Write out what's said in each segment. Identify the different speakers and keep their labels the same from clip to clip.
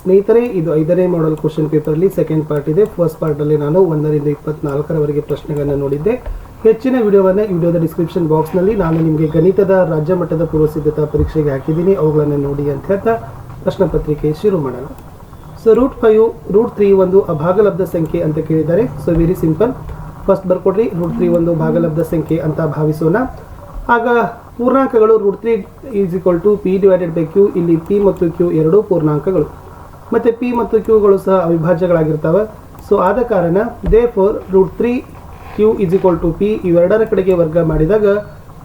Speaker 1: ಸ್ನೇಹಿತರೆ, ಇದು ಐದನೇ ಮಾಡಲ್ ಕ್ವಶನ್ ಅಲ್ಲಿ ಸೆಕೆಂಡ್ ಪಾರ್ಟ್ ಇದೆ. ಫಸ್ಟ್ ಪಾರ್ಟಲ್ಲಿ ನಾನು ಒಂದರಿಂದ ಇಪ್ಪತ್ನಾಲ್ಕರವರೆಗೆ ಪ್ರಶ್ನೆಗಳನ್ನು ನೋಡಿದ್ದೆ. ಹೆಚ್ಚಿನ ವಿಡಿಯೋವನ್ನು ವಿಡಿಯೋದ ಡಿಸ್ಕ್ರಿಪ್ಷನ್ ಬಾಕ್ಸ್ನಲ್ಲಿ ನಾನು ನಿಮಗೆ ಗಣಿತದ, ರಾಜ್ಯ ಮಟ್ಟದ ಪೂರ್ವ ಸಿದ್ಧತಾ ಪರೀಕ್ಷೆಗೆ ಹಾಕಿದ್ದೀನಿ. ಅವುಗಳನ್ನು ನೋಡಿ ಅಂತ ಹೇಳ್ತಾ ಪ್ರಶ್ನೆ ಪತ್ರಿಕೆ ಶುರು ಮಾಡೋಣ. So root five root three ಒಂದು ಅಭಾಗಲಬ್ಧ ಸಂಖ್ಯೆ ಅಂತ ಕೇಳಿದ್ದಾರೆ. ಸೊ ವೆರಿ ಸಿಂಪಲ್ ಫಸ್ಟ್ ಬರ್ಕೊಡ್ರಿ. ರೂಟ್ ತ್ರೀ ಒಂದು ಭಾಗಲಬ್ಧ ಸಂಖ್ಯೆ ಅಂತ ಭಾವಿಸೋಣ. ಆಗ ಪೂರ್ಣಾಂಕಗಳು root three is equal to p divided by q ಇಲ್ಲಿ ಪಿ ಮತ್ತು ಕ್ಯೂ ಎರಡೂ ಪೂರ್ಣಾಂಕಗಳು. ಮತ್ತು ಪಿ ಮತ್ತು ಕ್ಯೂಗಳು ಸಹ ಅವಿಭಾಜ್ಯಗಳಾಗಿರ್ತವೆ. ಸೊ ಆದ ಕಾರಣ therefore root three q is equal to p ಇವೆರಡರ ಕಡೆಗೆ ವರ್ಗ ಮಾಡಿದಾಗ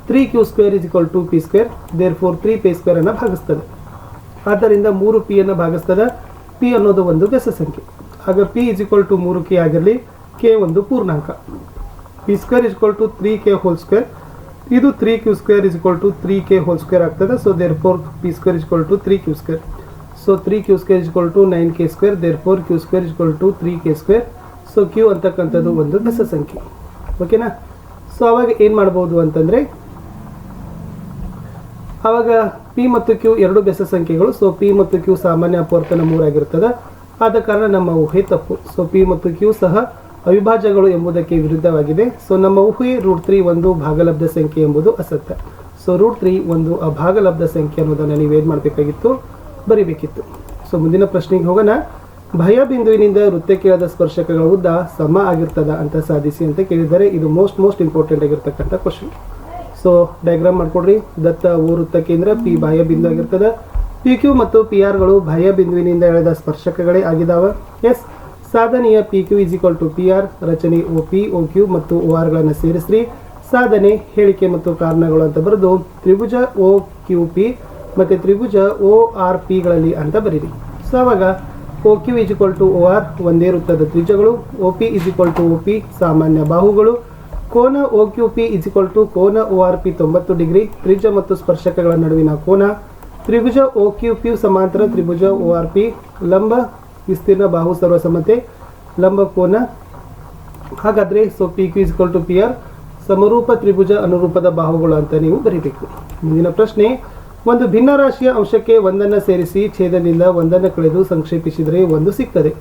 Speaker 1: three q square is equal to p square therefore three p square ಅನ್ನು ಭಾಗಿಸ್ತದೆ. ಆದ್ದರಿಂದ ಮೂರು ಪಿ ಅನ್ನು ಭಾಗಿಸ್ತದೆ. ಪಿ ಅನ್ನೋದು ಒಂದು ಬೆಸ ಸಂಖ್ಯೆ. ಆಗ ಪಿ ಇಸ್ ಈಕ್ವಲ್ ಟು ಮೂರು ಕೆ ಆಗಿರಲಿ ಕೆ ಒಂದು ಪೂರ್ಣಾಂಕ. P square is to three k whole square ಇದು three q square is to three k whole square ಆಗ್ತದೆ. So therefore p square is to three q square so three q square is equal to nine k square therefore q square is equal to three k square so q ಅಂತಕ್ಕಂಥದ್ದು ಒಂದು ಬೆಸ ಸಂಖ್ಯೆ. ಓಕೆನಾ so ಅವಾಗ ಏನು ಮಾಡ್ಬೋದು ಅಂತಂದರೆ ಆವಾಗ ಪಿ ಮತ್ತು ಕ್ಯೂ ಎರಡು ಬೆಸ ಸಂಖ್ಯೆಗಳು. ಸೊ ಪಿ ಮತ್ತು ಕ್ಯೂ ಸಾಮಾನ್ಯ ಅಪವರ್ತನ ಮೂರಾಗಿರ್ತದೆ ಆದ ಕಾರಣ ನಮ್ಮ ಊಹೆ ತಪ್ಪು. ಸೊ ಪಿ ಮತ್ತು ಕ್ಯೂ ಸಹ ಅವಿಭಾಜ್ಯಗಳು ಎಂಬುದಕ್ಕೆ ವಿರುದ್ಧವಾಗಿದೆ. ಸೊ ನಮ್ಮ ಊಹೆ ರೂಟ್ ತ್ರೀ ಒಂದು ಭಾಗಲಬ್ಧ ಸಂಖ್ಯೆ ಎಂಬುದು ಅಸತ್ಯ. ಸೊ ರೂಟ್ ತ್ರೀ ಒಂದು ಅಭಾಗಲಬ್ಧ ಸಂಖ್ಯೆ ಅನ್ನೋದನ್ನು ನೀವೇನು ಮಾಡಬೇಕಾಗಿತ್ತು? ಬರಿಬೇಕಿತ್ತು. ಸೊ ಮುಂದಿನ ಪ್ರಶ್ನೆಗೆ ಹೋಗೋಣ. ಭಯ ಬಿಂದುವಿನಿಂದ ವೃತ್ತಕ್ಕೆ ಕೇಳದ ಸ್ಪರ್ಶಕಗಳ ಉದ್ದ ಸಮ ಆಗಿರ್ತದ ಅಂತ ಸಾಧಿಸಿ ಅಂತ ಕೇಳಿದರೆ ಇದು ಮೋಸ್ಟ್ ಮೋಸ್ಟ್ ಇಂಪಾರ್ಟೆಂಟ್ ಆಗಿರ್ತಕ್ಕಂಥ ಕ್ವಶನ್ ಸೊ ಡಯಾಗ್ರಾಮ್ ಮಾಡ್ಕೊಡ್ರಿ. ದತ್ತ ಓ ವೃತ್ತ ಕೇಂದ್ರ, ಪಿ, ಬಾಹ್ಯ ಬಿಂದು ಆಗಿರ್ತದೆ. ಪಿ ಕ್ಯೂ ಮತ್ತು ಪಿ ಆರ್ಗಳು ಬಾಹ್ಯ ಬಿಂದುವಿನಿಂದ ಎಳೆದ ಸ್ಪರ್ಶಕಗಳೇ ಆಗಿದಾವ. ಎಸ್ ಸಾಧನೆಯ P Q is equal to P R ರಚನೆ ಒ ಪಿ ಒ ಕ್ಯೂ ಮತ್ತು ಒ ಆರ್ಗಳನ್ನು ಸೇರಿಸ್ರಿ. ಸಾಧನೆ, ಹೇಳಿಕೆ ಮತ್ತು ಕಾರಣಗಳು ಅಂತ ಬರೆದು ತ್ರಿಭುಜ ಓ ಕ್ಯೂ ಪಿ ಮತ್ತು ತ್ರಿಭುಜ ಒ ಆರ್ ಪಿಗಳಲ್ಲಿ ಅಂತ ಬರೀರಿ. ಸೊ ಅವಾಗ O Q is equal to O R ಒಂದೇ ವೃತ್ತದ ತ್ರಿಜಗಳು O P is equal to O P ಸಾಮಾನ್ಯ ಬಾಹುಗಳು, ಕೋನ O Q P is equal to ಕೋನ ಒ ಆರ್ ಪಿ ತೊಂಬತ್ತು ಡಿಗ್ರಿ ತ್ರಿಜ ಮತ್ತು ಸ್ಪರ್ಶಕಗಳ ನಡುವಿನ ಕೋನ, ತ್ರಿಭುಜ ಒ ಕ್ಯೂ ಪಿ ಸಮಾಂತರ ತ್ರಿಭುಜ ಒ ಆರ್ ಪಿ ಲಂಬ ವಿಸ್ತೀರ್ಣ ಬಾಹು ಸರ್ವಸಮತೆ ಲಂಬ ಕೋನ, ಹಾಗಾದರೆ so P Q is to P R ಸಮರೂಪ ತ್ರಿಭುಜ ಅನುರೂಪದ ಬಾಹುಗಳು ಅಂತ ನೀವು ಬರೀಬೇಕು. ಮುಂದಿನ ಪ್ರಶ್ನೆ ಒಂದು ಭಿನ್ನ ರಾಶಿಯ ಅಂಶಕ್ಕೆ ಒಂದನ್ನು ಸೇರಿಸಿ ಛೇದದಿಂದ ಒಂದನ್ನು ಕಳೆದು ಸಂಕ್ಷೇಪಿಸಿದರೆ ಒಂದು ಸಿಗ್ತದೆ.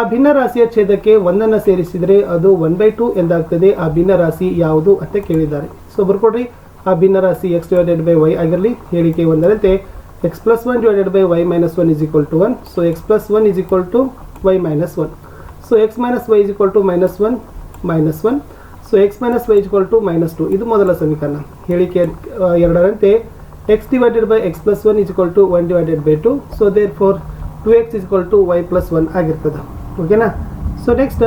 Speaker 1: ಆ ಭಿನ್ನ ರಾಶಿಯ ಛೇದಕ್ಕೆ ಒಂದನ್ನು ಸೇರಿಸಿದರೆ ಅದು ಒನ್ ಬೈ ಟು ಎಂದಾಗ್ತದೆ. ಆ ಭಿನ್ನ ರಾಶಿ ಯಾವುದು ಅಂತ ಕೇಳಿದ್ದಾರೆ. ಸೊ ಬರ್ಕೊಡ್ರಿ ಆ ಭಿನ್ನ ರಾಶಿ ಎಕ್ಸ್ ಡಿವೈಡೆಡ್ ಬೈ ವೈ ಆಗಿರಲಿ, ಹೇಳಿಕೆ ಒಂದರಂತೆ. X plus one divided by y minus one is equal to one so x plus one is equal to y minus one so x minus y is equal to minus one minus one so x minus y is equal to minus two ಇದು ಮೊದಲ ಸಮೀಕರಣ. ಹೇಳಿಕೆ ಎರಡರಂತೆ. X divided by x plus one is equal to one divided by two so, therefore four two x is y plus one ಆಗಿರ್ತದೆ. ಓಕೆನಾ so next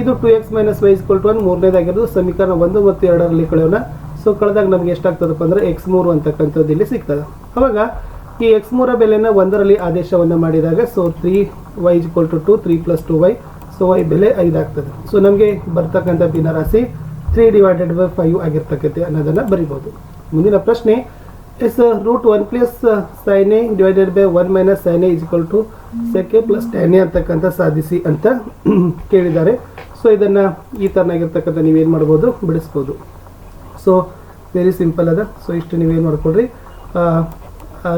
Speaker 1: ಇದು two x minus y is equal to one ಮೂರನೇದಾಗಿರೋದು ಸಮೀಕರಣ ಒಂದು ಮತ್ತು ಎರಡರಲ್ಲಿ ಕಳೆಯೋಣ. So ಕಳೆದಾಗ ನಮಗೆ ಎಷ್ಟಾಗ್ತದಪ್ಪ ಅಂದರೆ X ಮೂರು ಅಂತಕ್ಕಂಥದ್ದು ಇಲ್ಲಿ ಸಿಗ್ತದೆ. ಅವಾಗ ಈ ಎಕ್ಸ್ ಮೂರ ಬೆಲೆನ ಒಂದರಲ್ಲಿ ಆದೇಶವನ್ನು ಮಾಡಿದಾಗ so three y is equal to two three plus two y so y ಬೆಲೆ ಐದಾಗ್ತದೆ ಸೊ ನಮಗೆ ಬರ್ತಕ್ಕಂಥ ಭಿನ್ನರಾಶಿ ತ್ರೀ ಡಿವೈಡೆಡ್ ಬೈ ಫೈವ್ ಆಗಿರ್ತಕ್ಕಂತೆ ಅನ್ನೋದನ್ನು ಬರಿಬೋದು. ಮುಂದಿನ ಪ್ರಶ್ನೆ is root one plus sin A divided by one minus sin A is equal to sec plus tan A ಅಂತಕ್ಕಂಥ ಸಾಧಿಸಿ ಅಂತ ಕೇಳಿದ್ದಾರೆ. ಸೊ ಇದನ್ನು ಈ ಥರನಾಗಿರ್ತಕ್ಕಂಥ ನೀವೇನು ಮಾಡ್ಬೋದು? ಬಿಡಿಸ್ಬೋದು. ಸೊ ವೆರಿ ಸಿಂಪಲ್ ಅದ. ಸೊ ಇಷ್ಟು ನೀವೇನು ಮಾಡ್ಕೊಳ್ರಿ.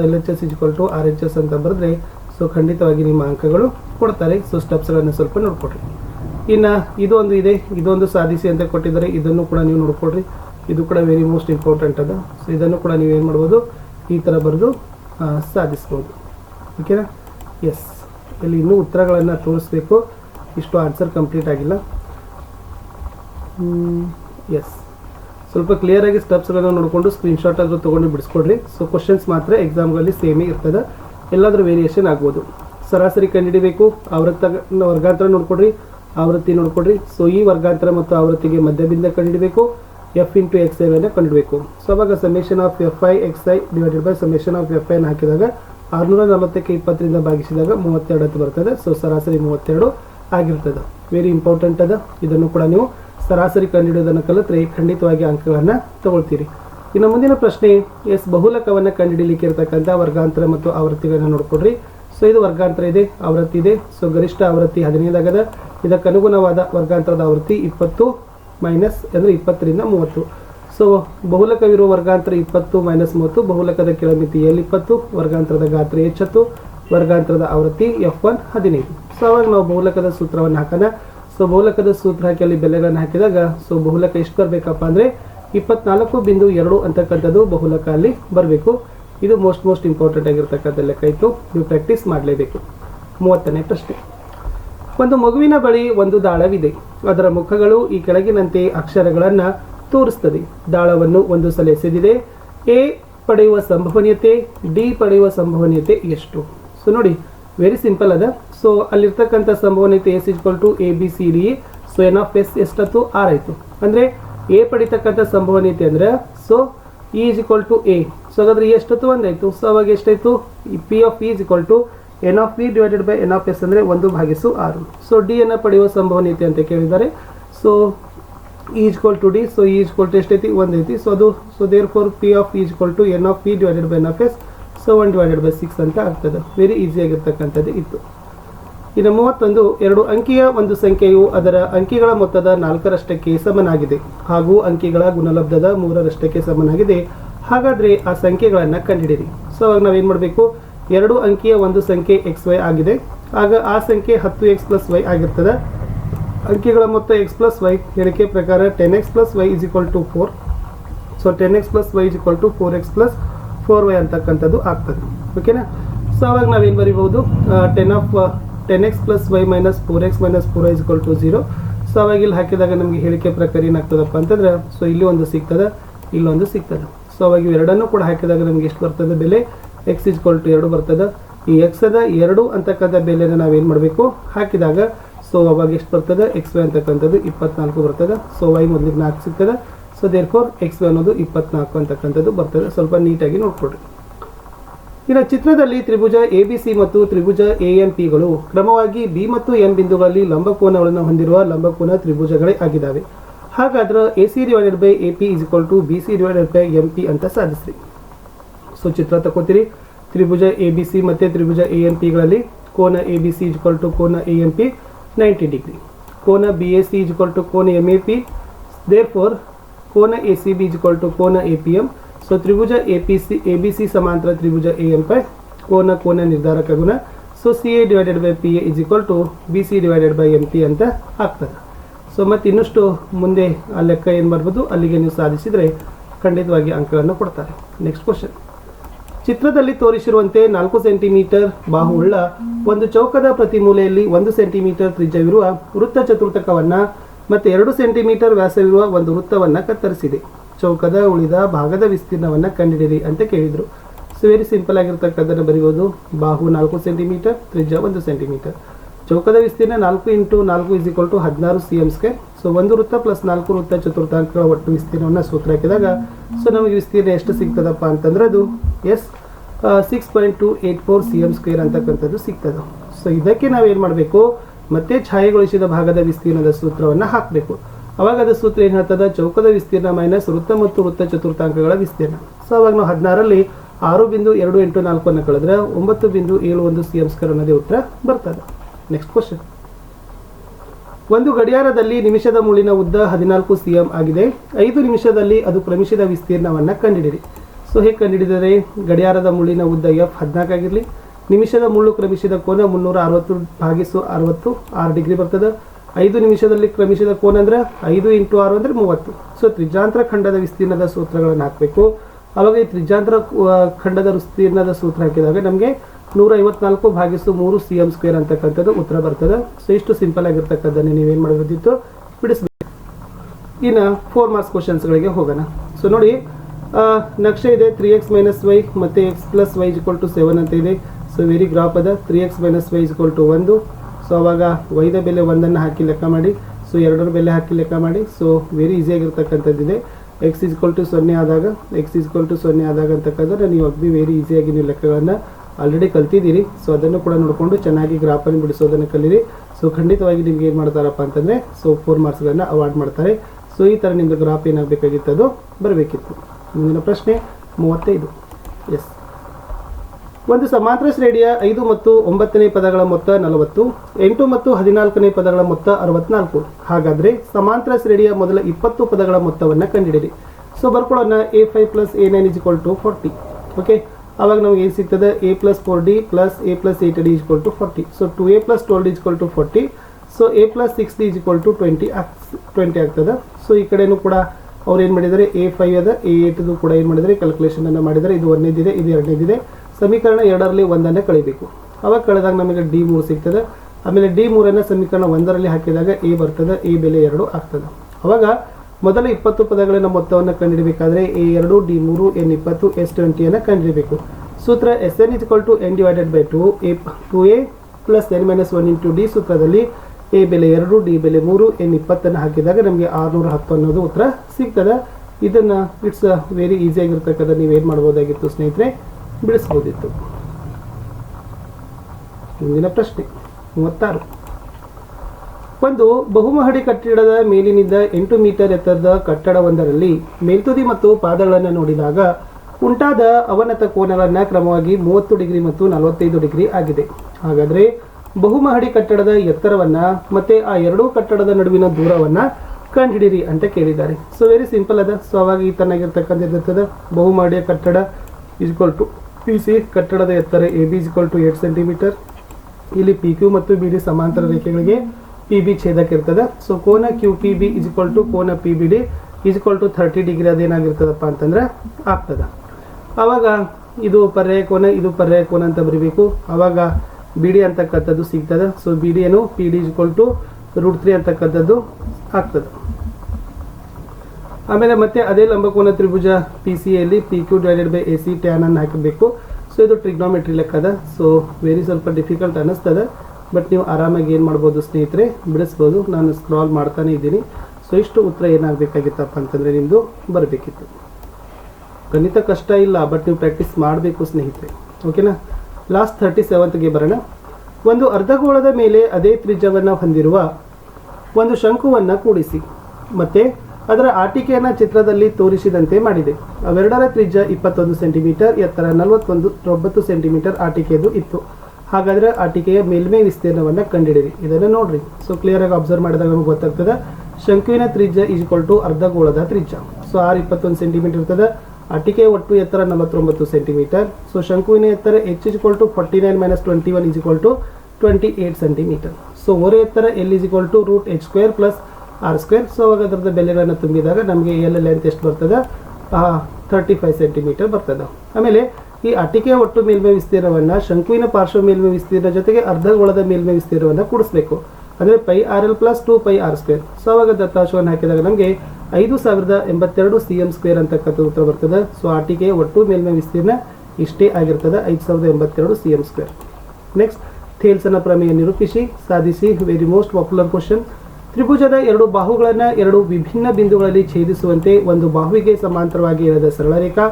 Speaker 1: L H S is equal to R H S ಅಂತ ಬರೆದ್ರೆ ಸೊ ಖಂಡಿತವಾಗಿ ನಿಮ್ಮ ಅಂಕಗಳು ಕೊಡ್ತಾರೆ. ಸೊ ಸ್ಟೆಪ್ಸ್ಗಳನ್ನು ಸ್ವಲ್ಪ ನೋಡ್ಕೊಳ್ರಿ. ಇನ್ನು, ಇದೊಂದು ಇದೆ. ಇದೊಂದು ಸಾಧಿಸಿ ಅಂತ ಕೊಟ್ಟಿದ್ದಾರೆ. ಇದನ್ನು ಕೂಡ ನೀವು ನೋಡ್ಕೊಡ್ರಿ ಇದು ಕೂಡ ವೆರಿ ಮೋಸ್ಟ್ ಇಂಪಾರ್ಟೆಂಟ್ ಅದ. ಸೊ ಇದನ್ನು ಕೂಡ ನೀವೇನು ಮಾಡ್ಬೋದು, ಈ ಥರ ಬರೆದು ಸಾಧಿಸ್ಬೋದು. ಓಕೆನಾ ಎಸ್ ಇಲ್ಲಿ ಇನ್ನೂ ಉತ್ತರಗಳನ್ನು ತೋರಿಸ್ಬೇಕು. ಇಷ್ಟು ಆನ್ಸರ್ ಕಂಪ್ಲೀಟ್ ಆಗಿಲ್ಲ. ಎಸ್ ಸ್ವಲ್ಪ ಕ್ಲಿಯರಾಗಿ ಸ್ಟೆಪ್ಸ್ಗಳನ್ನು ನೋಡಿಕೊಂಡು ಸ್ಕ್ರೀನ್ಶಾಟ್ ಆದರೂ ತೊಗೊಂಡು ಬಿಡಿಸ್ಕೊಡ್ರಿ. ಸೊ ಕ್ವಶನ್ಸ್ ಮಾತ್ರ ಎಕ್ಸಾಮ್ಗಳಲ್ಲಿ ಸೇಮೇ ಇರ್ತದೆ. ಎಲ್ಲಾದರೂ ವೇರಿಯೇಷನ್ ಆಗ್ಬೋದು. ಸರಾಸರಿ ಕಂಡುಹಿಡಿಬೇಕು ಆವೃತ್ತ ವರ್ಗಾಂತರ ನೋಡ್ಕೊಡ್ರಿ, ಆವೃತ್ತಿ ನೋಡ್ಕೊಡ್ರಿ. ಸೊ ಈ ವರ್ಗಾಂತರ ಮತ್ತು ಆವೃತ್ತಿಗೆ ಮಧ್ಯಬಿಂದ ಕಂಡುಹಿಡಬೇಕು ಎಫ್ ಇಂಟು ಎಕ್ಸ್ ಐ ಮೇಲೆ ಕಂಡುಹಿಡಬೇಕು. ಸೊ ಅವಾಗ summation of f i x i divided by summation of f ಐನ ಹಾಕಿದಾಗ ಆರುನೂರ ನಲವತ್ತಕ್ಕೆ ಇಪ್ಪತ್ತರಿಂದ ಭಾಗಿಸಿದಾಗ ಮೂವತ್ತೆರಡು ಅಂತ ಬರ್ತದೆ. ಸೊ ಸರಾಸರಿ ಮೂವತ್ತೆರಡು ಆಗಿರ್ತದೆ. ವೆರಿ ಇಂಪಾರ್ಟೆಂಟ್ ಅದ. ಇದನ್ನು ಕೂಡ ನೀವು ಸರಾಸರಿ ಕಂಡುಹಿಡಿಯೋದನ್ನು ಕಲಿತರೆ ಖಂಡಿತವಾಗಿ ಅಂಕಗಳನ್ನು ತಗೊಳ್ತೀರಿ. ಇನ್ನು ಮುಂದಿನ ಪ್ರಶ್ನೆ, ಎಸ್ ಬಹುಲಕವನ್ನು ಕಂಡುಹಿಡಿಯಲಿಕ್ಕೆ ಇರತಕ್ಕಂಥ ವರ್ಗಾಂತರ ಮತ್ತು ಆವೃತ್ತಿಗಳನ್ನು ನೋಡ್ಕೊಡ್ರಿ. ಸೊ ಇದು ವರ್ಗಾಂತರ ಇದೆ, ಆವೃತ್ತಿ ಇದೆ. ಸೊ ಗರಿಷ್ಠ ಆವೃತ್ತಿ ಹದಿನೈದಾಗದ ಇದಕ್ಕನುಗುಣವಾದ ವರ್ಗಾಂತರದ ಆವೃತ್ತಿ ಇಪ್ಪತ್ತು. ಮೈನಸ್ ಅಂದರೆ ಇಪ್ಪತ್ತರಿಂದ ಮೂವತ್ತು. ಸೊ ಬಹುಲಕವಿರುವ ವರ್ಗಾಂತರ ಇಪ್ಪತ್ತು ಮೈನಸ್ ಮೂವತ್ತು, ಬಹುಲಕದ ಕೆಳಮಿತಿ ಎಲ್ ಇಪ್ಪತ್ತು, ವರ್ಗಾಂತರದ ಗಾತ್ರ ಎಚ್ ಹತ್ತು ವರ್ಗಾಂತರದ ಆವೃತ್ತಿ ಎಫ್ ಒನ್ ಹದಿನೈದು. ಸೊ ಅವಾಗ ನಾವು ಬಹುಲಕದ ಸೂತ್ರವನ್ನು ಹಾಕೋಣ. ಸೊ ಬಹುಲಕದ ಸೂತ್ರ ಹಾಕಿ ಅಲ್ಲಿ ಬೆಲೆಗಳನ್ನು ಹಾಕಿದಾಗ ಸೊ ಬಹುಲಕ ಎಷ್ಟು ಬರಬೇಕಪ್ಪ ಅಂದರೆ ಇಪ್ಪತ್ನಾಲ್ಕು ಬಿಂದು ಎರಡು ಅಂತಕ್ಕಂಥದ್ದು ಬಹುಲಕ ಅಲ್ಲಿ ಬರಬೇಕು. ಇದು ಮೋಸ್ಟ್ ಮೋಸ್ಟ್ ಇಂಪಾರ್ಟೆಂಟ್ ಆಗಿರ್ತಕ್ಕಂಥ ಲೆಕ್ಕ ಇತ್ತು. ನೀವು ಪ್ರಾಕ್ಟೀಸ್ ಮಾಡಲೇಬೇಕು. ಮೂವತ್ತನೇ ಪ್ರಶ್ನೆ. ಒಂದು ಮಗುವಿನ ಬಳಿ ಒಂದು ದಾಳವಿದೆ. ಅದರ ಮುಖಗಳು ಈ ಕೆಳಗಿನಂತೆ ಅಕ್ಷರಗಳನ್ನು ತೋರಿಸ್ತದೆ. ದಾಳವನ್ನು ಒಂದು ಸಲ ಎಸೆದಿದೆ. ಎ ಪಡೆಯುವ ಸಂಭವನೀಯತೆ, ಡಿ ಪಡೆಯುವ ಸಂಭವನೀಯತೆ ಎಷ್ಟು? ಸೊ ನೋಡಿ ವೆರಿ ಸಿಂಪಲ್ ಅದ. ಸೊ ಅಲ್ಲಿರ್ತಕ್ಕಂಥ ಸಂಭವನೀಯತೆ S equal to A, B, C, D so n of S ಎಷ್ಟತ್ತು? R ಆಯಿತು. ಅಂದರೆ, ಎ ಪಡಿತಕ್ಕಂಥ ಸಂಭವನೀಯತೆ ಅಂದರೆ so E is equal to A so ಹಾಗಾದ್ರೆ ಎಷ್ಟತ್ತು? ಒಂದಾಯಿತು. ಸೊ ಅವಾಗ ಎಷ್ಟಾಯಿತು? P of E is equal to n of P divided by n of S ಅಂದರೆ ಒಂದು ಭಾಗಿಸು ಆರು. ಸೊ ಡಿ ಅನ್ನು ಪಡೆಯುವ ಸಂಭವನೀಯತೆ ಅಂತ ಕೇಳಿದ್ದಾರೆ. So is equal to D so is equal to ಎಷ್ಟೈತಿ? ಒಂದು ಐತಿ. ಸೊ ಅದು so therefore P of is equal to n of P divided by n of S so one divided by six ಅಂತ ಆಗ್ತದೆ. ವೆರಿ ಈಸಿ ಆಗಿರ್ತಕ್ಕಂಥದ್ದು ಇತ್ತು. ಇನ್ನು ಮೂವತ್ತೊಂದು, ಎರಡು ಅಂಕಿಯ ಒಂದು ಸಂಖ್ಯೆಯು ಅದರ ಅಂಕಿಗಳ ಮೊತ್ತದ ನಾಲ್ಕರಷ್ಟಕ್ಕೆ ಸಮನಾಗಿದೆ ಹಾಗೂ ಅಂಕಿಗಳ ಗುಣಲಬ್ಧದ ಮೂರರಷ್ಟಕ್ಕೆ ಸಮನಾಗಿದೆ. ಹಾಗಾದರೆ ಆ ಸಂಖ್ಯೆಗಳನ್ನು ಕಂಡುಹಿಡಿಯಿರಿ. ಸೊ ಅವಾಗ ನಾವೇನು ಮಾಡಬೇಕು? ಎರಡು ಅಂಕಿಯ ಒಂದು ಸಂಖ್ಯೆ ಎಕ್ಸ್ ವೈ ಆಗಿದೆ. ಆಗ ಆ ಸಂಖ್ಯೆ ಹತ್ತು ಎಕ್ಸ್ ಪ್ಲಸ್ ವೈ ಆಗಿರ್ತದೆ. ಅಂಕಿಗಳ ಮೊತ್ತ ಎಕ್ಸ್ ಪ್ಲಸ್ ವೈ ಹೇಳಿಕೆ ಪ್ರಕಾರ ten x plus y is equal to four so ten x plus y is equal to four x plus four y ಅಂತಕ್ಕಂಥದ್ದು ಆಗ್ತದೆ. ಓಕೆನಾ ಸೊ ಅವಾಗ ನಾವೇನು ಬರಿಬೋದು ten of ten x plus y minus four x minus four is equal to zero so ಅವಾಗ ಇಲ್ಲಿ ಹಾಕಿದಾಗ ನಮಗೆ ಹೇಳಿಕೆ ಪ್ರಕಾರ ಏನಾಗ್ತದಪ್ಪ ಅಂತಂದ್ರೆ ಸೊ ಇಲ್ಲಿ ಒಂದು ಸಿಗ್ತದೆ ಇಲ್ಲೊಂದು ಸಿಗ್ತದೆ. ಸೊ ಅವಾಗ ಇವೆರಡನ್ನೂ ಕೂಡ ಹಾಕಿದಾಗ ನಮಗೆ ಎಷ್ಟು ಬರ್ತದೆ ಬೆಲೆ? ಎಕ್ಸ್ ಇಸ್ ಟು ಎರಡು ಬರ್ತದೆ. ಈ ಎಕ್ಸದ ಎರಡು ಅಂತಕ್ಕಂಥ ಬೆಲೆನ ನಾವೇನು ಮಾಡಬೇಕು? ಹಾಕಿದಾಗ ಸೊ ಅವಾಗ ಎಷ್ಟು ಬರ್ತದೆ? ಎಕ್ಸ್ ವೈ ಅಂತಕ್ಕಂಥದ್ದು ಇಪ್ಪತ್ನಾಲ್ಕು ಬರ್ತದೆ. ಸೊ ವೈ ಮೊದಲಿಗೆ ನಾಲ್ಕು ಸಿಗ್ತದೆ. So therefore X Y ಅನ್ನೋದು ಇಪ್ಪತ್ನಾಲ್ಕು ಅಂತಕ್ಕಂಥದ್ದು ಬರ್ತದೆ. ಸ್ವಲ್ಪ ನೀಟಾಗಿ ನೋಡ್ಕೊಡ್ರಿ ಇನ್ನು ಚಿತ್ರದಲ್ಲಿ ತ್ರಿಭುಜ ಎ ಬಿ ಸಿ ಮತ್ತು ತ್ರಿಭುಜ ಎ ಎಂ ಪಿಗಳು ಕ್ರಮವಾಗಿ ಬಿ ಮತ್ತು ಎಂ ಬಿಂದುಗಳಲ್ಲಿ ಲಂಬಕೋನಗಳನ್ನು ಹೊಂದಿರುವ ಲಂಬಕೋನ ತ್ರಿಭುಜಗಳೇ ಆಗಿದ್ದಾವೆ. ಹಾಗಾದ್ರೆ A C divided by A P is equal to B C divided by M P ಅಂತ ಸಾಧಿಸ್ರಿ. ಸೊ ಚಿತ್ರ ತಗೋತೀರಿ. ತ್ರಿಭುಜ ಎ ಬಿ ಸಿ ಮತ್ತು ತ್ರಿಭುಜ ಎ ಎಂ ಪಿಗಳಲ್ಲಿ ಕೋನ A B C is equal to ಕೋನ A M P ninety degree ಕೋನ B A C is equal to ಕೋನ M A P therefore ಕೋನ A C B is equal to ಕೋನ A P M so Tribhuja A P C A B C ಸಮಾಂತರ ತ್ರಿಭುಜ A M P ಕೋನ ಕೋನ ನಿರ್ಧಾರಕ ಗುಣ. So C A divided by P A is equal to B C divided by M P ಅಂತ ಆಗ್ತದೆ. So ಮತ್ತು ಇನ್ನಷ್ಟು ಮುಂದೆ ಆ ಲೆಕ್ಕ ಏನು ಮಾಡ್ಬೋದು, ಅಲ್ಲಿಗೆ ನೀವು ಸಾಧಿಸಿದರೆ ಖಂಡಿತವಾಗಿ ಅಂಕಗಳನ್ನು ಕೊಡ್ತಾರೆ. ನೆಕ್ಸ್ಟ್ ಕ್ವಶನ್ ಚಿತ್ರದಲ್ಲಿ ತೋರಿಸಿರುವಂತೆ ನಾಲ್ಕು ಸೆಂಟಿಮೀಟರ್ ಬಾಹುಳ್ಳ ಒಂದು ಚೌಕದ ಪ್ರತಿ ಮೂಲೆಯಲ್ಲಿ ಒಂದು ಸೆಂಟಿಮೀಟರ್ ತ್ರಿಜ್ಯವಿರುವ ವೃತ್ತ ಚತುರ್ಥಕವನ್ನ ಮತ್ತು ಎರಡು ಸೆಂಟಿಮೀಟರ್ ವ್ಯಾಸವಿರುವ ಒಂದು ವೃತ್ತವನ್ನ ಕತ್ತರಿಸಿದೆ. ಚೌಕದ ಉಳಿದ ಭಾಗದ ವಿಸ್ತೀರ್ಣವನ್ನ ಕಂಡುಹಿಡಿಯಿರಿ ಅಂತ ಕೇಳಿದರು. ಸೊ ವೆರಿ ಸಿಂಪಲ್ ಆಗಿರ್ತಕ್ಕಂಥದ್ದನ್ನು ಬರೆಯೋದು ಬಾಹು ನಾಲ್ಕು ಸೆಂಟಿಮೀಟರ್, ತ್ರಿಜ್ಯ ಒಂದು ಸೆಂಟಿಮೀಟರ್. ಚೌಕದ ವಿಸ್ತೀರ್ಣ ನಾಲ್ಕು ಇಂಟು ನಾಲ್ಕು ಇಸ್ ಈಕ್ವಲ್ ಟು ಹದಿನಾರು ಸಿ ಎಂ ಸೊ ಒಂದು ವೃತ್ತ ಪ್ಲಸ್ ನಾಲ್ಕು ವೃತ್ತ ಚತುರ್ಥಾಂಕಗಳ ಒಟ್ಟು ವಿಸ್ತೀರ್ಣವನ್ನು ಸೂತ್ರ ಹಾಕಿದಾಗ ಸೊ ನಮಗೆ ವಿಸ್ತೀರ್ಣ ಎಷ್ಟು ಸಿಗ್ತದಪ್ಪ ಅಂತಂದ್ರೆ ಅದು S six point two eight four C M square ಅಂತಕ್ಕಂಥದ್ದು ಸಿಗ್ತದೆ. ಸೊ ಇದಕ್ಕೆ ನಾವೇನು ಮಾಡಬೇಕು? ಮತ್ತೆ ಛಾಯೆಗೊಳಿಸಿದ ಭಾಗದ ವಿಸ್ತೀರ್ಣದ ಸೂತ್ರವನ್ನು ಹಾಕಬೇಕು. ಅವಾಗ ಅದು ಸೂತ್ರ ಏನು ಹೇಳ್ತದ? ಚೌಕದ ವಿಸ್ತೀರ್ಣ ಮೈನಸ್ ವೃತ್ತ ಮತ್ತು ವೃತ್ತ ಚತುರ್ಥಾಂಕಗಳ ವಿಸ್ತೀರ್ಣ. ಸೊ ಅವಾಗ ನಾವು ಹದಿನಾರಲ್ಲಿ ಆರು ಬಿಂದು ಎರಡು ಎಂಟು ನಾಲ್ಕನ್ನು ಕಳೆದ್ರೆ ಒಂಬತ್ತು ಬಿಂದು ಏಳು ಒಂದು ಸಿ ಎಂ ಸ್ಕ್ವೇರ್ ಅನ್ನೋದೇ ಉತ್ತರ ಬರ್ತದೆ. ನೆಕ್ಸ್ಟ್ ಕ್ವಶನ್ ಒಂದು ಗಡಿಯಾರದಲ್ಲಿ ನಿಮಿಷದ ಮುಳ್ಳಿನ ಉದ್ದ ಹದಿನಾಲ್ಕು ಸಿ ಎಂ ಆಗಿದೆ. ಐದು ನಿಮಿಷದಲ್ಲಿ ಅದು ಕ್ರಮಿಸಿದ ವಿಸ್ತೀರ್ಣವನ್ನು ಕಂಡುಹಿಡಿಯಿರಿ ಸೊ ಹೇಗೆ ಕಂಡುಹಿಡಿದರೆ ಗಡಿಯಾರದ ಮುಳ್ಳಿನ ಉದ್ದ ಎಫ್ ಹದಿನಾಲ್ಕು ಆಗಿರಲಿ, ನಿಮಿಷದ ಮುಳ್ಳು ಕ್ರಮಿಸಿದ ಕೋನ ಮುನ್ನೂರ ಅರವತ್ತು ಭಾಗಿಸು ಅರವತ್ತು, ಆರು ಡಿಗ್ರಿ ಬರ್ತದೆ. ಐದು ನಿಮಿಷದಲ್ಲಿ ಕ್ರಮಿಸಿದ ಕೋನ ಅಂದ್ರೆ ಐದು ಇಂಟು ಆರು ಅಂದರೆ ಮೂವತ್ತು. ಸೊ ತ್ರಿಜಾಂತರ ಖಂಡದ ವಿಸ್ತೀರ್ಣದ ಸೂತ್ರಗಳನ್ನು ಹಾಕಬೇಕು. ಅವಾಗ ಈ ತ್ರಿಜಾಂತರ ಖಂಡದ ವಿಸ್ತೀರ್ಣದ ಸೂತ್ರ ಹಾಕಿದಾಗ ನಮಗೆ ನೂರ ಐವತ್ನಾಲ್ಕು ಭಾಗಿಸು ಮೂರು ಸಿ ಎಂ ಸ್ಕ್ವೇರ್ ಅಂತಕ್ಕಂಥದ್ದು ಉತ್ತರ ಬರ್ತದೆ ಸೊ ಇಷ್ಟು ಸಿಂಪಲ್ ಆಗಿರ್ತಕ್ಕಂಥದ್ದನ್ನು ನೀವೇನು ಮಾಡಬೇಕಿತ್ತು? ಬಿಡಿಸ್ಬೇಕು. ಇನ್ನು ಫೋರ್ ಮಾರ್ಕ್ಸ್ ಕ್ವಶನ್ಸ್ಗಳಿಗೆ ಹೋಗೋಣ. ಸೊ ನೋಡಿ ನಕ್ಷೆ ಇದೆ ತ್ರೀ ಎಕ್ಸ್ ಮೈನಸ್ ವೈ ಮತ್ತು x plus y equal to seven ಅಂತ ಇದೆ. ಸೊ ವೆರಿ ಗ್ರಾಪ್ ಅದ. Three x minus y equal to ಒಂದು. ಸೊ ಅವಾಗ ವೈದ ಬೆಲೆ ಒಂದನ್ನು ಹಾಕಿ ಲೆಕ್ಕ ಮಾಡಿ. ಸೊ ಎರಡರ ಬೆಲೆ ಹಾಕಿ ಲೆಕ್ಕ ಮಾಡಿ. ಸೊ ವೆರಿ ಈಸಿಯಾಗಿರ್ತಕ್ಕಂಥದ್ದಿದೆ ಎಕ್ಸ್ ಇಸ್ಕೊಲ್ ಟು ಸೊನ್ನೆ ಆದಾಗ ಎಕ್ಸ್ ಇಸ್ಕೊಲ್ ಟು ಸೊನ್ನೆ ಆದಾಗ ಅಂತಕ್ಕಂಥದ್ದು ನೀವು ಅಗ್ದಿ ವೆರಿ ಈಸಿಯಾಗಿ ನೀವು ಲೆಕ್ಕಗಳನ್ನು ಆಲ್ರೆಡಿ ಕಲ್ತಿದ್ದೀರಿ ಸೊ ಅದನ್ನು ಕೂಡ ನೋಡಿಕೊಂಡು ಚೆನ್ನಾಗಿ ಗ್ರಾಫನ್ನು ಬಿಡಿಸೋದನ್ನು ಕಲೀರಿ. ಸೊ ಖಂಡಿತವಾಗಿ ನಿಮ್ಗೆ ಏನು ಮಾಡ್ತಾರಪ್ಪ ಅಂತಂದರೆ ಸೊ ಫೋರ್ ಮಾರ್ಕ್ಸ್ಗಳನ್ನು ಅವಾರ್ಡ್ ಮಾಡ್ತಾರೆ. ಸೊ ಈ ಥರ ನಿಮ್ಮದು ಗ್ರಾಫ್ ಏನಾಗಬೇಕಾಗಿತ್ತು ಅದು ಬರಬೇಕಿತ್ತು. ಮುಂದಿನ ಪ್ರಶ್ನೆ ಮೂವತ್ತೈದು. ಎಸ್ ಒಂದು ಸಮಾಂತರ ಶ್ರೇಣಿಯ ಐದು ಮತ್ತು ಒಂಬತ್ತನೇ ಪದಗಳ ಮೊತ್ತ ನಲವತ್ತು, ಎಂಟು ಮತ್ತು ಹದಿನಾಲ್ಕನೇ ಪದಗಳ ಮೊತ್ತ ಅರವತ್ನಾಲ್ಕು. ಹಾಗಾದರೆ ಸಮಾಂತರ ಶ್ರೇಣಿಯ ಮೊದಲ ಇಪ್ಪತ್ತು ಪದಗಳ ಮೊತ್ತವನ್ನು ಕಂಡುಹಿಡಿಯಿರಿ so ಬರ್ಕೊಳ್ಳೋಣ A five plus A nine is equal to forty okay ಅವಾಗ ನಮ್ಗೆ ಏನು ಸಿಗ್ತದೆ? A plus four D plus A plus eight D equal to forty so two A plus twelve D equal to forty so A plus six D equal to twenty twenty ಆಗ್ತದೆ. So ಈ ಕಡೆಯೂ ಕೂಡ ಅವ್ರು ಏನು ಮಾಡಿದ್ದಾರೆ A five ಅದ A ಏಟ್ದು ಕೂಡ ಏನು ಮಾಡಿದರೆ? ಕ್ಯಾಲ್ಕುಲೇಷನ್ ಅನ್ನು ಮಾಡಿದರೆ. ಇದು ಒಂದನೇದಿದೆ ಇದು ಎರಡನೇದಿದೆ. ಸಮೀಕರಣ ಎರಡರಲ್ಲಿ ಒಂದನ್ನೇ ಕಳಿಬೇಕು. ಅವಾಗ ಕಳೆದಾಗ ನಮಗೆ ಡಿ ಮೂರು ಸಿಗ್ತದೆ. ಆಮೇಲೆ ಡಿ ಮೂರನ್ನು ಸಮೀಕರಣ ಒಂದರಲ್ಲಿ ಹಾಕಿದಾಗ ಎ ಬರ್ತದೆ ಎ ಬೆಲೆ ಎರಡು ಆಗ್ತದೆ. ಅವಾಗ ಮೊದಲ ಇಪ್ಪತ್ತು ಪದಗಳಿನ ಮೊತ್ತವನ್ನು ಕಂಡುಹಿಡಬೇಕಾದ್ರೆ ಎ ಎರಡು, ಡಿ ಮೂರು, ಎನ್ ಇಪ್ಪತ್ತು, ಎಸ್ ಟ್ವೆಂಟಿಯನ್ನು ಕಂಡುಹಿಡಬೇಕು ಸೂತ್ರ S N equal to N divided by two, A two A plus N minus one into D ಸೂತ್ರದಲ್ಲಿ ಎ ಬೆಲೆ ಎರಡು, ಡಿ ಬೆಲೆ ಮೂರು, ಎನ್ ಇಪ್ಪತ್ತನ್ನು ಹಾಕಿದಾಗ ನಮಗೆ ಆರುನೂರ ಹತ್ತು ಅನ್ನೋದು ಉತ್ತರ ಸಿಗ್ತದೆ. ಇದನ್ನು ಇಟ್ಸ್ ವೆರಿ ಈಸಿ ಆಗಿರ್ತಕ್ಕಂಥ ನೀವೇನು ಮಾಡ್ಬೋದಾಗಿತ್ತು ಸ್ನೇಹಿತರೆ? ಬಿಡಿಸ್ಬೋದಿತ್ತು. ಮುಂದಿನ ಪ್ರಶ್ನೆ, ಮೂವತ್ತಾರು. ಒಂದು ಬಹುಮಹಡಿ ಕಟ್ಟಡದ ಮೇಲಿನಿಂದ ಎಂಟು ಮೀಟರ್ ಎತ್ತರದ ಕಟ್ಟಡವೊಂದರಲ್ಲಿ ಮೇಲ್ತುದಿ ಮತ್ತು ಪಾದಗಳನ್ನು ನೋಡಿದಾಗ ಉಂಟಾದ ಅವನತ ಕೋನಗಳನ್ನು ಕ್ರಮವಾಗಿ ಮೂವತ್ತು ಡಿಗ್ರಿ ಮತ್ತು ನಲವತ್ತೈದು ಡಿಗ್ರಿ ಆಗಿದೆ. ಹಾಗಾದರೆ ಬಹುಮಹಡಿ ಕಟ್ಟಡದ ಎತ್ತರವನ್ನ ಮತ್ತೆ ಆ ಎರಡೂ ಕಟ್ಟಡದ ನಡುವಿನ ದೂರವನ್ನ ಕಂಡುಹಿಡಿರಿ ಅಂತ ಕೇಳಿದ್ದಾರೆ. ಸೊ ವೆರಿ ಸಿಂಪಲ್ ಅದ. ಸೊ ಅವಾಗ ತನ್ನಾಗಿರ್ತಕ್ಕಂಥದ್ದು ಬಹುಮಹಡಿಯ ಕಟ್ಟಡ ಈಸ್ಕ್ವಲ್ ಟು ಪಿ ಸಿ ಕಟ್ಟಡದ ಎತ್ತರ A B is equal to eight centimeter ಇಲ್ಲಿ ಪಿ ಕ್ಯೂ ಮತ್ತು ಬಿ ಡಿ ಸಮಾಂತರ ರೇಖೆಗಳಿಗೆ ಪಿ ಬಿ ಛೇದಕ ಇರ್ತದೆ ಸೊ ಕೋನ Q P B is equal to ಕೋನ P B D is equal to thirty degree ಅದೇನಾಗಿರ್ತದಪ್ಪ ಅಂತಂದ್ರೆ ಆಗ್ತದೆ. ಆವಾಗ ಇದು ಪರ್ಯಾಯ ಕೋನ, ಇದು ಪರ್ಯಾಯ ಕೋನ ಅಂತ ಬರಿಬೇಕು. ಆವಾಗ ಬಿ ಡಿ ಅಂತಕ್ಕಂಥದ್ದು ಸಿಗ್ತದೆ. ಸೊ ಬಿ ಡಿ ಏನು? P D equal to root three ಅಂತಕ್ಕಂಥದ್ದು ಆಗ್ತದೆ. ಆಮೇಲೆ ಮತ್ತೆ ಅದೇ ಲಂಬಕೋನ ತ್ರಿಭುಜ ಪಿ ಸಿ ಎಲ್ಲಿ P Q divided by A C tan ಅನ್ನು ಹಾಕಬೇಕು. ಸೊ ಇದು ಟ್ರಿಗ್ನೋಮೆಟ್ರಿ ಲೆಕ್ಕದ. ಸೊ ವೆರಿ ಸ್ವಲ್ಪ ಡಿಫಿಕಲ್ಟ್ ಅನ್ನಿಸ್ತದೆ. ಬಟ್ ನೀವು ಆರಾಮಾಗಿ ಏನು ಮಾಡ್ಬೋದು ಸ್ನೇಹಿತರೆ? ಬಿಡಿಸ್ಬೋದು. ನಾನು ಸ್ಕ್ರಾಲ್ ಮಾಡ್ತಾನೆ ಇದ್ದೀನಿ. ಸೊ ಇಷ್ಟು ಉತ್ತರ ಏನಾಗಬೇಕಾಗಿತ್ತಪ್ಪ ಅಂತಂದರೆ ನಿಮ್ಮದು ಬರಬೇಕಿತ್ತು. ಗಣಿತ ಕಷ್ಟ ಇಲ್ಲ ಬಟ್ ನೀವು ಪ್ರಾಕ್ಟೀಸ್ ಮಾಡಬೇಕು ಸ್ನೇಹಿತರೆ. ಓಕೆನಾ ಲಾಸ್ಟ್ ಥರ್ಟಿ ಸೆವೆಂತ್ಗೆ ಬರೋಣ. ಒಂದು ಅರ್ಧಗೋಳದ ಮೇಲೆ ಅದೇ ತ್ರಿಜ್ಯವನ್ನು ಹೊಂದಿರುವ ಒಂದು ಶಂಕುವನ್ನು ಕೂಡಿಸಿ. ಮತ್ತೆ ಅದರ ಆಟಿಕೆಯನ್ನು ಚಿತ್ರದಲ್ಲಿ ತೋರಿಸಿದಂತೆ ಮಾಡಿದೆ. ಅವೆರಡರ ತ್ರಿಜ್ಯ ಇಪ್ಪತ್ತೊಂದು ಸೆಂಟಿಮೀಟರ್ ಎತ್ತರ ನಲವತ್ತೊಂದು ಒಂಬತ್ತು ಸೆಂಟಿಮೀಟರ್ ಆಟಿಕೆಯದು ಇತ್ತು. ಹಾಗಾದರೆ ಆಟಿಕೆಯ ಮೇಲ್ಮೈ ವಿಸ್ತೀರ್ಣವನ್ನು ಕಂಡುಹಿಡಿರಿ ಇದನ್ನು ನೋಡ್ರಿ. ಸೊ ಕ್ಲಿಯರ್ ಆಗಿ ಅಬ್ಸರ್ವ್ ಮಾಡಿದಾಗ ನಮಗೆ ಗೊತ್ತಾಗ್ತದೆ. ಶಂಕುವಿನ ತ್ರಿಜ್ಯ ಈಸ್ ಇಕ್ವಲ್ ಟು ಅರ್ಧಗೋಳದ ತ್ರಿಜ್ಯ. ಸೊ ಆರು ಇಪ್ಪತ್ತೊಂದು ಸೆಂಟಿಮೀಟರ್ ಇರ್ತದೆ. ಆಟಿಕೆ ಒಟ್ಟು ಎತ್ತರ ನಲವತ್ತೊಂಬತ್ತು ಸೆಂಟಿಮೀಟರ್ ಸೊ ಶಂಕುವಿನ ಎತ್ತರ H is equal to forty nine minus twenty one is equal to twenty eight centimeter so ಒರೆ ಎತ್ತರ L is equal to root H square plus R square so ಅವಾಗ ಅದರದ ಬೆಲೆಗಳನ್ನು ತುಂಬಿದಾಗ ನಮಗೆ ಎಲ್ ಲೆಂತ್ ಎಷ್ಟು ಬರ್ತದೆ? ಥರ್ಟಿ ಫೈವ್ ಸೆಂಟಿಮೀಟರ್ ಬರ್ತದೆ. ಆಮೇಲೆ ಈ ಅಟಿಕೆ ಒಟ್ಟು ಮೇಲ್ಮೈ ವಿಸ್ತೀರ್ಣವನ್ನು ಶಂಕುವಿನ ಪಾರ್ಶ್ವ ಮೇಲ್ಮೈ ವಿಸ್ತೀರ್ಣ ಜೊತೆಗೆ ಅರ್ಧಗೋಳದ ಮೇಲ್ಮೈ ವಿಸ್ತೀರ್ಣವನ್ನು ಕೂಡಿಸಬೇಕು. ಅಂದರೆ pi R L plus two pi R square. So, ಅವಾಗ ದತ್ತಾಂಶವನ್ನು ಹಾಕಿದಾಗ ನಮಗೆ ಐದು ಸಾವಿರದ ಎಂಬತ್ತೆರಡು ಸಿ ಎಂ ಸ್ಕ್ವೇರ್ ಅಂತಕ್ಕಂಥ ಉತ್ತರ ಬರ್ತದೆ. ಸೊ ಆಟಿಕೆ ಒಟ್ಟು ಮೇಲ್ಮೈ ವಿಸ್ತೀರ್ಣ ಇಷ್ಟೇ ಆಗಿರ್ತದೆ, ಐದು ಸಾವಿರದ ಎಂಬತ್ತೆರಡು ಸಿ ಎಂ ಸ್ಕ್ವೇರ್. ನೆಕ್ಸ್ಟ್ ಥೇಲ್ಸನ ಪ್ರಮೇಯ ನಿರೂಪಿಸಿ, ಸಾಧಿಸಿ ವೆರಿ ಮೋಸ್ಟ್ ಪಾಪ್ಯುಲರ್ ಕ್ವಶನ್ ತ್ರಿಭುಜದ ಎರಡು ಬಾಹುಗಳನ್ನು ಎರಡು ವಿಭಿನ್ನ ಬಿಂದುಗಳಲ್ಲಿ ಛೇದಿಸುವಂತೆ ಒಂದು ಬಾಹುವಿಗೆ ಸಮಾಂತರವಾಗಿ ಇರದ ಸರಳ ರೇಖಾ.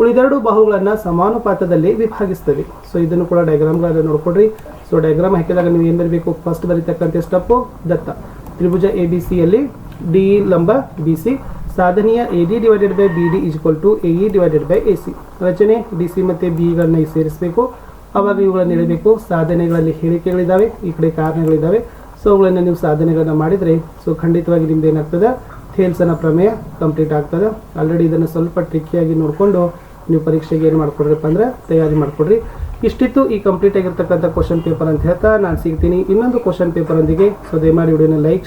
Speaker 1: ಉಳಿದೆರಡು ಬಾಹುಗಳನ್ನು ಸಮಾನುಪಾತದಲ್ಲಿ ವಿಭಾಗಿಸ್ತೇವೆ. ಸೊ ಇದನ್ನು ಕೂಡ ಡಯಾಗ್ರಾಮ್ಗಳನ್ನು ನೋಡ್ಕೊಡ್ರಿ. ಸೊ ಡಯಾಗ್ರಾಮ್ ಹಾಕಿದಾಗ ನೀವು ಏನು ಬರಬೇಕು? ಫಸ್ಟ್ ಬರೀತಕ್ಕಂಥ ಸ್ಟೆಪ್ಪು ದತ್ತ. ತ್ರಿಭುಜ ಎ ಬಿ ಸಿಯಲ್ಲಿ ಡಿ ಲಂಬ ಬಿ ಸಿ ಸಾಧನೆಯ A D divided by B D is equal to A E divided by A C ರಚನೆ ಡಿ ಸಿ ಮತ್ತು ಬಿಗಳನ್ನು ಸೇರಿಸಬೇಕು. ಅವಾಗ ಇವುಗಳನ್ನು ಹೇಳಬೇಕು ಸಾಧನೆಗಳಲ್ಲಿ ಹೇಳಿಕೆಗಳಿದ್ದಾವೆ ಈ ಕಡೆ ಕಾರಣಗಳಿದ್ದಾವೆ ಸೊ ಅವುಗಳನ್ನು ನೀವು ಸಾಧನೆಗಳನ್ನು ಮಾಡಿದರೆ ಸೊ ಖಂಡಿತವಾಗಿ ನಿಮ್ದು ಏನಾಗ್ತದೆ ಥೇಲ್ಸನ ಪ್ರಮೇಯ ಕಂಪ್ಲೀಟ್ ಆಗ್ತದೆ. ಆಲ್ರೆಡಿ ಇದನ್ನು ಸ್ವಲ್ಪ ಟ್ರಿಕ್ಕಿಯಾಗಿ ನೋಡಿಕೊಂಡು ನೀವು ಪರೀಕ್ಷೆಗೆ ಏನು ಮಾಡ್ಕೊಡ್ರಪ್ಪ ಅಂದರೆ ತಯಾರಿ ಮಾಡಿಕೊಡ್ರಿ. ಇಷ್ಟಿತ್ತು ಈ ಕಂಪ್ಲೀಟ್ ಆಗಿರ್ತಕ್ಕಂಥ ಕ್ವಶನ್ ಪೇಪರ್ ಅಂತ ಹೇಳ್ತಾ ನಾನು ಸಿಗ್ತೀನಿ. ಇನ್ನೊಂದು ಕ್ವಶನ್ ಪೇಪರ್ ಒಂದಿಗೆ ಸೊ ದಯಮಾಡಿ ವಿಡಿಯೋನ ಲೈಕ್